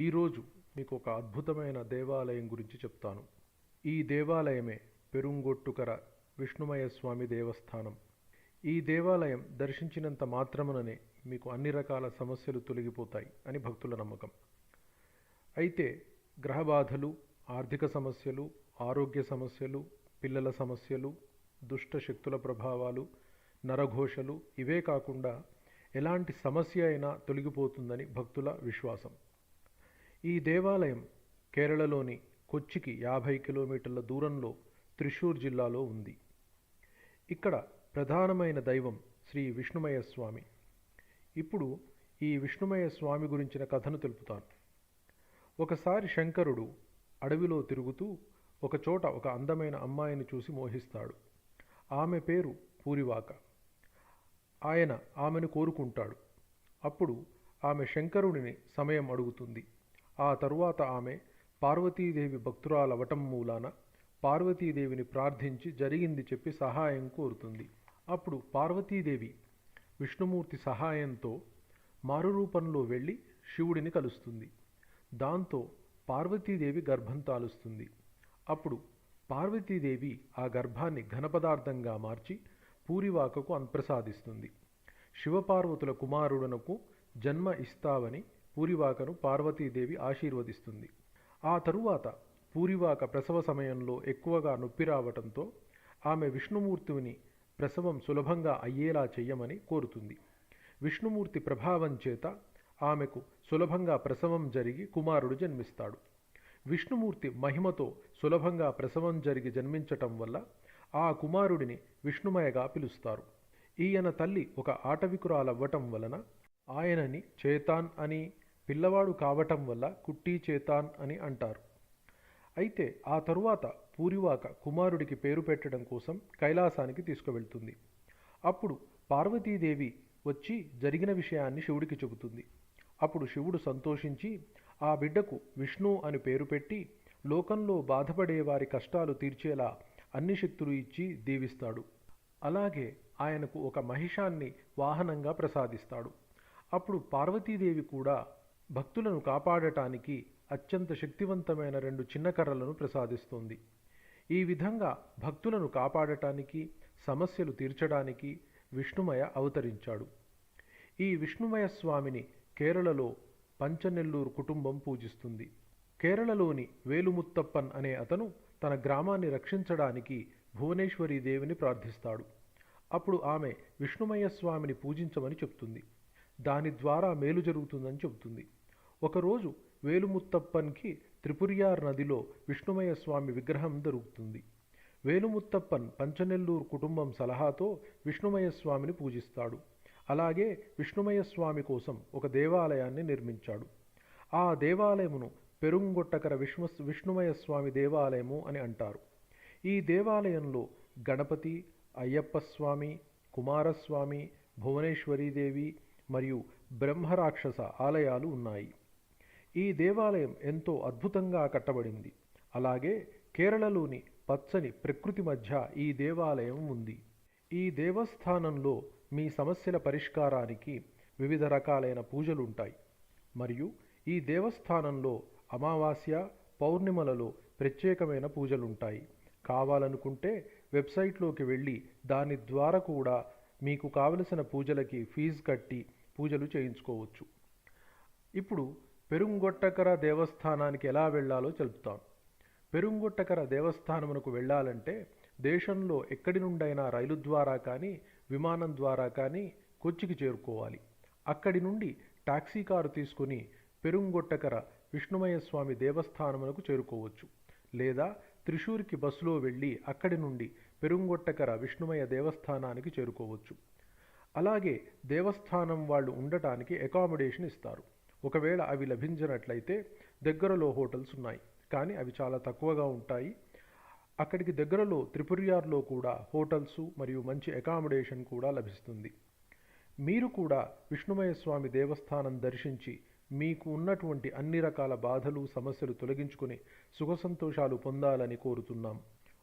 ఈరోజు మీకు ఒక అద్భుతమైన దేవాలయం గురించి చెప్తాను. ఈ దేవాలయమే పెరుంగొట్టుకర విష్ణుమయ స్వామి దేవస్థానం. ఈ దేవాలయం దర్శించినంత మాత్రముననే మీకు అన్ని రకాల సమస్యలు తొలగిపోతాయి అని భక్తుల నమ్మకం. అయితే గ్రహబాధలు ఆర్థిక సమస్యలు ఆరోగ్య సమస్యలు పిల్లల సమస్యలు దుష్ట శక్తుల ప్రభావాలు నరఘోషలు ఇవే కాకుండా ఎలాంటి సమస్య అయినా తొలగిపోతుందని భక్తుల విశ్వాసం. ఈ దేవాలయం కేరళలోని కొచ్చికి యాభై కిలోమీటర్ల దూరంలో త్రిశూర్ జిల్లాలో ఉంది. ఇక్కడ ప్రధానమైన దైవం శ్రీ విష్ణుమయ స్వామి ఇప్పుడు ఈ విష్ణుమయ స్వామి గురించిన కథను తెలుపుతాను. ఒకసారి శంకరుడు అడవిలో తిరుగుతూ ఒకచోట ఒక అందమైన అమ్మాయిని చూసి మోహిస్తాడు. ఆమె పేరు పూరివాక. ఆయన ఆమెను కోరుకుంటాడు. అప్పుడు ఆమె శంకరుడిని సమయం అడుగుతుంది. ఆ తరువాత ఆమె పార్వతీదేవి భక్తురాలవటం మూలాన పార్వతీదేవిని ప్రార్థించి జరిగింది చెప్పి సహాయం కోరుతుంది. అప్పుడు పార్వతీదేవి విష్ణుమూర్తి సహాయంతో మారురూపంలో వెళ్ళి శివుడిని కలుస్తుంది. దాంతో పార్వతీదేవి గర్భం తాలుస్తుంది. అప్పుడు పార్వతీదేవి ఆ గర్భాన్ని ఘనపదార్థంగా మార్చి పూరివాకకు ప్రసాదిస్తుంది శివపార్వతుల కుమారుడనకు జన్మ ఇస్తావని పూరివాకను పార్వతీదేవి ఆశీర్వదిస్తుంది. ఆ తరువాత పూరివాక ప్రసవ సమయంలో ఎక్కువగా నొప్పి రావటంతో ఆమె విష్ణుమూర్తిని ప్రసవం సులభంగా అయ్యేలా చెయ్యమని కోరుతుంది. విష్ణుమూర్తి ప్రభావం చేత ఆమెకు సులభంగా ప్రసవం జరిగి కుమారుడు జన్మిస్తాడు. విష్ణుమూర్తి మహిమతో సులభంగా ప్రసవం జరిగి జన్మించటం వల్ల ఆ కుమారుడిని విష్ణుమయగా పిలుస్తారు. ఈయన తల్లి ఒక ఆటవికురాలవ్వటం వలన ఆయనని చేతాన్ అని పిల్లవాడు కావటం వల్ల కుట్టి చేతాన్ అని అంటారు. అయితే ఆ తరువాత పూరివాక కుమారుడికి పేరు పెట్టడం కోసం కైలాసానికి తీసుకువెళ్తుంది. అప్పుడు పార్వతీదేవి వచ్చి జరిగిన విషయాన్ని శివుడికి చెబుతుంది. అప్పుడు శివుడు సంతోషించి ఆ బిడ్డకు విష్ణు అని పేరు పెట్టి లోకంలో బాధపడే వారి కష్టాలు తీర్చేలా అన్ని శక్తులు ఇచ్చి దీవిస్తాడు. అలాగే ఆయనకు ఒక మహిషాన్ని వాహనంగా ప్రసాదిస్తాడు. అప్పుడు పార్వతీదేవి కూడా భక్తులను కాపాడటానికి అత్యంత శక్తివంతమైన రెండు చిన్న కర్రలను ప్రసాదిస్తుంది. ఈ విధంగా భక్తులను కాపాడటానికి సమస్యలు తీర్చడానికి విష్ణుమయ అవతరించాడు. ఈ విష్ణుమయ స్వామిని కేరళలో పంచనెల్లూరు కుటుంబం పూజిస్తుంది. కేరళలోని వేలుముత్తప్పన్ అనే అతను తన గ్రామాన్ని రక్షించడానికి భువనేశ్వరి దేవిని ప్రార్థిస్తాడు. అప్పుడు ఆమె విష్ణుమయ స్వామిని పూజించమని చెప్తుంది. దాని ద్వారా మేలు జరుగుతుందని చెబుతుంది. ఒకరోజు వేలుముత్తప్పన్కి త్రిపురియార్ నదిలో విష్ణుమయ స్వామి విగ్రహం దొరుకుతుంది. వేలుముత్తప్పన్ పంచనెల్లూరు కుటుంబం సలహాతో విష్ణుమయ స్వామిని పూజిస్తాడు. అలాగే విష్ణుమయ స్వామి కోసం ఒక దేవాలయాన్ని నిర్మించాడు. ఆ దేవాలయమును పెరుంగొట్టకర విష్ణు విష్ణుమయ స్వామి దేవాలయము అని అంటారు. ఈ దేవాలయంలో గణపతి అయ్యప్ప స్వామి కుమారస్వామి భువనేశ్వరీదేవి మరియు బ్రహ్మరాక్షస ఆలయాలు ఉన్నాయి. ఈ దేవాలయం ఎంతో అద్భుతంగా కట్టబడింది. అలాగే కేరళలోని పచ్చని ప్రకృతి మధ్య ఈ దేవాలయం ఉంది. ఈ దేవస్థానంలో మీ సమస్యల పరిష్కారానికి వివిధ రకాలైన పూజలుంటాయి మరియు ఈ దేవస్థానంలో అమావాస్య పౌర్ణిమలలో ప్రత్యేకమైన పూజలుంటాయి కావాలనుకుంటే వెబ్సైట్లోకి వెళ్ళి దాని ద్వారా కూడా మీకు కావలసిన పూజలకి ఫీజు కట్టి పూజలు చేయించుకోవచ్చు. ఇప్పుడు పెరుంగొట్టకర దేవస్థానానికి ఎలా వెళ్ళాలో చెబుతాను పెరుంగొట్టకర దేవస్థానమునకు వెళ్ళాలంటే దేశంలో ఎక్కడి నుండైనా రైలు ద్వారా కానీ విమానం ద్వారా కానీ కొచ్చికి చేరుకోవాలి. అక్కడి నుండి టాక్సీ కారు తీసుకుని పెరుంగొట్టకర విష్ణుమయ స్వామి దేవస్థానమునకు చేరుకోవచ్చు. లేదా త్రిశూర్కి బస్సులో వెళ్ళి అక్కడి నుండి పెరుంగొట్టకర విష్ణుమయ దేవస్థానానికి చేరుకోవచ్చు. అలాగే దేవస్థానం వాళ్ళు ఉండటానికి అకామిడేషన్ ఇస్తారు. ఒకవేళ అవి లభించినట్లయితే దగ్గరలో హోటల్స్ ఉన్నాయి. కానీ అవి చాలా తక్కువగా ఉంటాయి. అక్కడికి దగ్గరలో త్రిపురియార్లో కూడా హోటల్స్ మరియు మంచి అకామిడేషన్ కూడా లభిస్తుంది. మీరు కూడా విష్ణుమయ స్వామి దేవస్థానం దర్శించి మీకు ఉన్నటువంటి అన్ని రకాల బాధలు సమస్యలు తొలగించుకుని సుఖ సంతోషాలు పొందాలని కోరుతున్నాం.